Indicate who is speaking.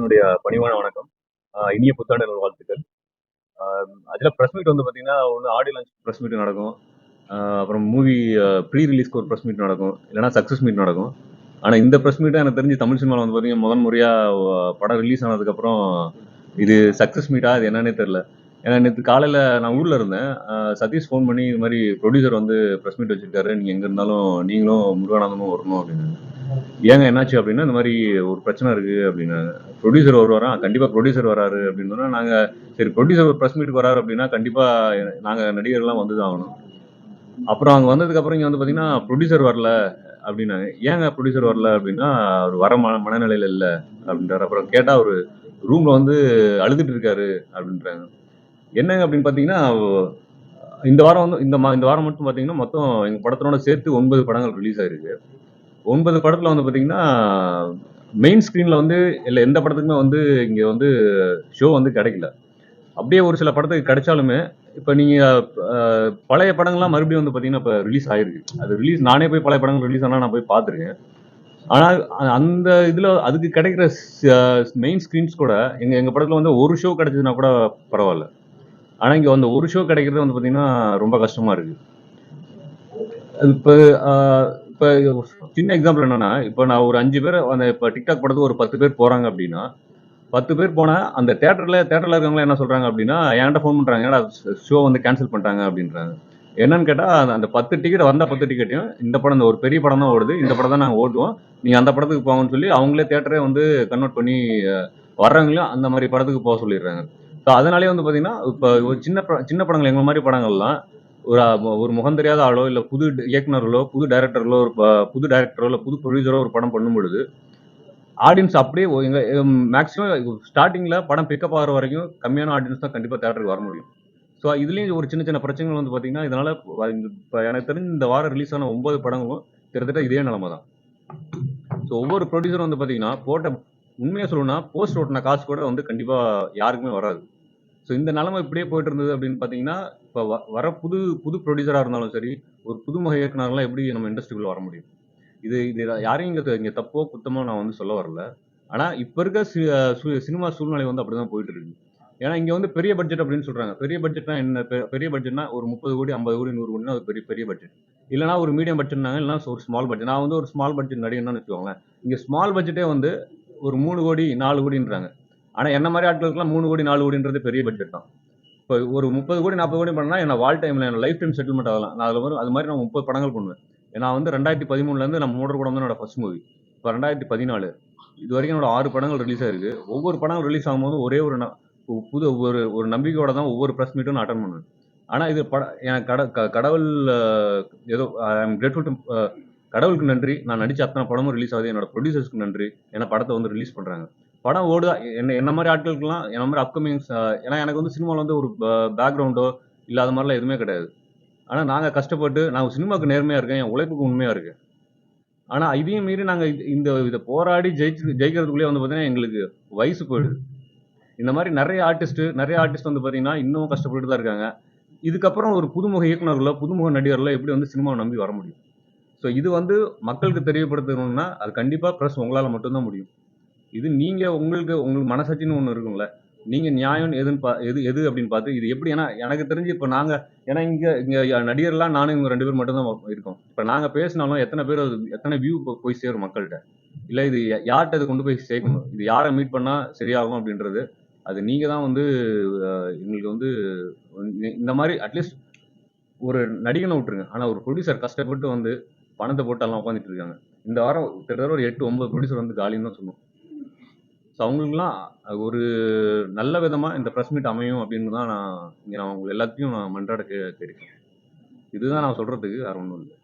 Speaker 1: என்னுடைய பணிவான வணக்கம். இனிய புத்தாண்டு நல் வாழ்த்துக்கள் அதில் ப்ரெஸ் மீட் வந்து பார்த்தீங்கன்னா ஒன்று ஆடியோ லான்ச் ப்ரெஸ் மீட் நடக்கும். அப்புறம் மூவி ப்ரீ ரிலீஸ்க்கு ஒரு ப்ரெஸ் மீட் நடக்கும். இல்லைனா சக்ஸஸ் மீட் நடக்கும். ஆனால் இந்த ப்ரெஸ் மீட்டாக எனக்கு தெரிஞ்சு தமிழ் சினிமாவில் வந்து பார்த்தீங்கன்னா முதன் முறையாக படம் ரிலீஸ் ஆனதுக்கப்புறம் இது சக்ஸஸ் மீட்டா அது என்னன்னே தெரில ஏன்னா நேற்று காலையில் நான் ஊரில் இருந்தேன். சதீஷ் ஃபோன் பண்ணி இது மாதிரி ப்ரொடியூசர் வந்து ப்ரெஸ் மீட் வச்சிருக்காரு. நீங்கள் எங்கே இருந்தாலும் நீங்களும் முருகானந்தமும் வரணும் அப்படின்னு. ஏங்க என்னாச்சு அப்படின்னா இந்த மாதிரி ஒரு பிரச்சனை இருக்கு அப்படின்னா ப்ரொடியூசர் வருவாரா கண்டிப்பா ப்ரொடியூசர் வராரு அப்படின்னு சொன்னா நாங்க சரி ப்ரொடியூசர் ப்ரெஸ் மீட்டுக்கு வராரு அப்படின்னா கண்டிப்பா நாங்க நடிகர்லாம் வந்து தான் ஆகணும். அப்புறம் அங்க வந்ததுக்கு அப்புறம் இங்க வந்து பாத்தீங்கன்னா ப்ரொடியூசர் வரல அப்படின்னாங்க. ஏங்க ப்ரொடியூசர் வரல அப்படின்னா அவர் வர மன மனநிலையில இல்ல அப்படின்றாரு. அப்புறம் கேட்டா ஒரு ரூம்ல வந்து அழுதுட்டு இருக்காரு அப்படின்றாங்க. என்னங்க அப்படின்னு பாத்தீங்கன்னா இந்த வாரம் வந்து இந்த மா- இந்த வாரம் மட்டும் பாத்தீங்கன்னா மொத்தம் எங்க படத்தினோட சேர்த்து ஒன்பது படங்கள் ரிலீஸ் ஆயிருக்கு. ஒன்பது படத்துல வந்து பாத்தீங்கன்னா மெயின் ஸ்க்ரீனில் வந்து இல்லை எந்த படத்துக்குமே வந்து இங்க வந்து ஷோ வந்து கிடைக்கல. அப்படியே ஒரு சில படத்துக்கு கிடைச்சாலுமே இப்போ நீங்கள் பழைய படங்கள்லாம் மறுபடியும் வந்து பார்த்தீங்கன்னா இப்போ ரிலீஸ் ஆயிருக்கு அது ரிலீஸ் நானே போய் பழைய படங்கள் ரிலீஸ் ஆனால் நான் போய் பார்த்துருக்கேன் ஆனால் அந்த இதில் அதுக்கு கிடைக்கிற மெயின் ஸ்க்ரீன்ஸ் கூட எங்கள் எங்கள் படத்தில் வந்து ஒரு ஷோ கிடைச்சதுன்னா கூட பரவாயில்ல. ஆனால் இங்கே வந்து ஒரு ஷோ கிடைக்கிறது வந்து பார்த்தீங்கன்னா ரொம்ப கஷ்டமாக இருக்குது இப்போ இப்போ சின்ன எக்ஸாம்பிள் என்னன்னா இப்போ நான் ஒரு அஞ்சு பேர் அந்த இப்போ டிக்டாக் படத்துக்கு ஒரு பத்து பேர் போறாங்க அப்படின்னா பத்து பேர் போனால் அந்த தேட்டரில் தேட்டரில் இருக்கவங்க என்ன சொல்றாங்க அப்படின்னா என்கிட்ட ஃபோன் பண்ணுறாங்க ஏன்னா ஷோ வந்து கேன்சல் பண்ணிட்டாங்க அப்படின்றாங்க. என்னன்னு கேட்டால் அந்த- பத்து டிக்கெட் வந்த பத்து டிக்கெட்டையும் இந்த படம் இந்த ஒரு பெரிய படம் தான் ஓடுது இந்த படம் தான் நாங்கள் ஓட்டுவோம் நீங்கள் அந்த படத்துக்கு போங்கன்னு சொல்லி அவங்களே தேட்டரே வந்து கன்வெர்ட் பண்ணி அஹ், வர்றவங்களையும் அந்த மாதிரி படத்துக்கு போக சொல்லிடுறாங்க. ஸோ அதனாலே வந்து பார்த்தீங்கன்னா இப்போ ஒரு சின்ன சின்ன படங்கள் எங்கள் மாதிரி படங்கள்லாம் ஒரு ஒரு முகம் தெரியாத ஆளோ இல்லை புது இயக்குனர்களோ புது டைரக்டர்களோ ஒரு புது டைரக்டரோ இல்லை புது ப்ரொடியூசரோ ஒரு படம் பண்ணும் பொழுது ஆடியன்ஸ் அப்படியே எங்கள் மேக்ஸிமம் ஸ்டார்டிங்கில் படம் பிக்கப் ஆகிற வரைக்கும் கம்மியான ஆடியன்ஸ் தான் கண்டிப்பாக தேட்டருக்கு வர முடியும். ஸோ இதுலேயும் ஒரு சின்ன சின்ன பிரச்சனைகள் வந்து பார்த்தீங்கன்னா இதனால் இப்போ எனக்கு தெரிஞ்சு இந்த வாரம் ரிலீஸ் ஆன ஒன்பது படங்களும் கிட்டத்தட்ட இதே நிலமை தான். ஸோ ஒவ்வொரு ப்ரொடியூசரும் வந்து பார்த்தீங்கன்னா போட்ட உண்மையாக சொல்லணும்னா போஸ்ட் ஓட்டின காசு கூட வந்து கண்டிப்பாக யாருக்குமே வராது. ஸோ இந்த நிலமை இப்படியே போயிட்டு இருந்தது அப்படின்னு பார்த்தீங்கன்னா இப்போ வ வர புது புது ப்ரொடியூசராக இருந்தாலும் சரி ஒரு புதுமுக இயக்குனர்லாம் எப்படி நம்ம இண்டஸ்ட்ரிக்குள்ளே வர முடியும்? இது இது யாரையும் இங்கே இங்கே தப்போ குத்தமோ நான் வந்து சொல்ல வரல. ஆனால் இப்போ இருக்க சி சு- சினிமா சூழ்நிலை வந்து அப்படி தான் போயிட்டு இருக்கு ஏன்னா இங்கே வந்து பெரிய பட்ஜெட் அப்படின்னு சொல்கிறாங்க பெரிய பட்ஜெட்னா என்ன? பெ- பெரிய பட்ஜெட்னா ஒரு முப்பது கோடி ஐம்பது கோடி நூறு கோடினா அது பெரிய பெரிய பட்ஜெட் இல்லைனா ஒரு மீடியம் பட்ஜெட்னாங்க இல்லைனா ஒரு ஸ்மால் பட்ஜெட் நான் வந்து ஒரு ஸ்மால் பட்ஜெட் நடிகன்னு வச்சுக்கோங்களேன். இங்கே ஸ்மால் பட்ஜெட்டே வந்து ஒரு மூணு கோடி நாலு கோடின்றாங்க. ஆனால் என்ன மாதிரி ஆட்களுக்குலாம் மூணு கோடி நாலு கோடின்றது பெரிய பட்ஜெட் தான். இப்போ ஒரு முப்பது கோடி நாற்பது கோடி பண்ணால் என்ன வாழ் டைமில் என்ன லைஃப் டைம் செட்டில்மெண்ட் ஆகலாம். நான் அதில் வரும் அது மாதிரி நான் முப்பது படங்கள் பண்ணுவேன். நான் வந்து ரெண்டாயிரத்தி பதிமூணுலேருந்து நம்ம மூடர் படம் தான் என்னோட ஃபர்ஸ்ட் மூவி இப்போ ரெண்டாயிரத்தி பதினாலு இது வரைக்கும் என்னோட ஆறு படங்கள் ரிலீஸ் ஆயிருக்கு. ஒவ்வொரு படம் ரிலீஸ் ஆகும்போது ஒரே ஒரு புது ஒரு ஒரு நம்பிக்கையோட தான் ஒவ்வொரு ப்ரெஸ் மீட்டும் நான் அட்டன் பண்ணுவேன். ஆனால் இது பட எனக்கு கட க- கடவுள் ஏதோ ஐ எம் கிரேட்ஃபுல் டு கடவுளுக்கு நன்றி. நான் நடிச்ச அத்தனை படமும் ரிலீஸ் ஆகுது. என்னோட ப்ரொடியூசர்ஸ்க்கு நன்றி. ஏன்னா படத்தை வந்து ரிலீஸ் பண்ணுறாங்க படம் ஓடுதா? என்ன என்ன மாதிரி ஆட்களுக்குலாம் என்ன மாதிரி அப்கமிங்ஸ் ஏன்னா எனக்கு வந்து சினிமாவில் வந்து ஒரு பேக்ரவுண்டோ இல்லாத மாதிரிலாம் எதுவுமே கிடையாது. ஆனால் நாங்கள் கஷ்டப்பட்டு நான் சினிமாவுக்கு நேர்மையாக இருக்கேன் என் உழைப்புக்கு உண்மையாக இருக்கேன். ஆனால் இதையும் மீறி நாங்கள் இந்த இதை போராடி ஜெயிச்சு ஜெயிக்கிறதுக்குள்ளே வந்து பார்த்தீங்கன்னா எங்களுக்கு வயசு போயிடுது. இந்த மாதிரி நிறைய ஆர்டிஸ்ட்டு நிறைய ஆர்டிஸ்ட் வந்து பார்த்தீங்கன்னா இன்னும் கஷ்டப்பட்டு தான் இருக்காங்க. இதுக்கப்புறம் ஒரு புதுமுக இயக்குநர்களோ புதுமுக நடிகர்களோ எப்படி வந்து சினிமாவை நம்பி வர முடியும்? ஸோ இது வந்து மக்களுக்கு தெரியப்படுத்தணும்னா அது கண்டிப்பாக ப்ரெஸ் உங்களால் மட்டும்தான் முடியும். இது நீங்கள் உங்களுக்கு உங்களுக்கு மனசாட்சின்னு ஒன்று இருக்கும்ல. நீங்கள் நியாயம் எதுன்னு பா எது எது அப்படின்னு பார்த்து இது எப்படி? ஏன்னா எனக்கு தெரிஞ்சு இப்போ நாங்கள் ஏன்னா இங்கே இங்கே நடிகர்லாம் நானும் இவங்க ரெண்டு பேர் மட்டும்தான் இருக்கோம். இப்போ நாங்கள் பேசினாலும் எத்தனை பேர் அது எத்தனை வியூ போய் சேரும் மக்கள்கிட்ட? இல்லை இது யா- யார்கிட்ட இது கொண்டு போய் சேர்க்கணும்? இது யாரை மீட் பண்ணால் சரியாகும் அப்படின்றது அது நீங்கள் தான் வந்து எங்களுக்கு வந்து இந்த- மாதிரி அட்லீஸ்ட் ஒரு நடிகனை விட்டுருங்க. ஆனால் ஒரு ப்ரொடியூசர் கஷ்டப்பட்டு வந்து பணத்தை போட்டாலாம் உட்காந்துட்டு இருக்காங்க. இந்த வாரம் கிட்டத்தட்ட ஒரு எட்டு ஒன்பது ப்ரொடியூசர் வந்து காலின்னு தான் சொன்னோம் ஸோ அவங்களுக்குலாம் ஒரு நல்ல விதமாக இந்த ப்ரெஸ் மீட் அமையும் அப்படின்னு தான் நான் இங்கே நான் உங்களை எல்லாத்தையும் நான் மன்றாட கேட்குறேன் இதுதான் நான் சொல்கிறதுக்கு வேறு ஒன்றும் இல்லை.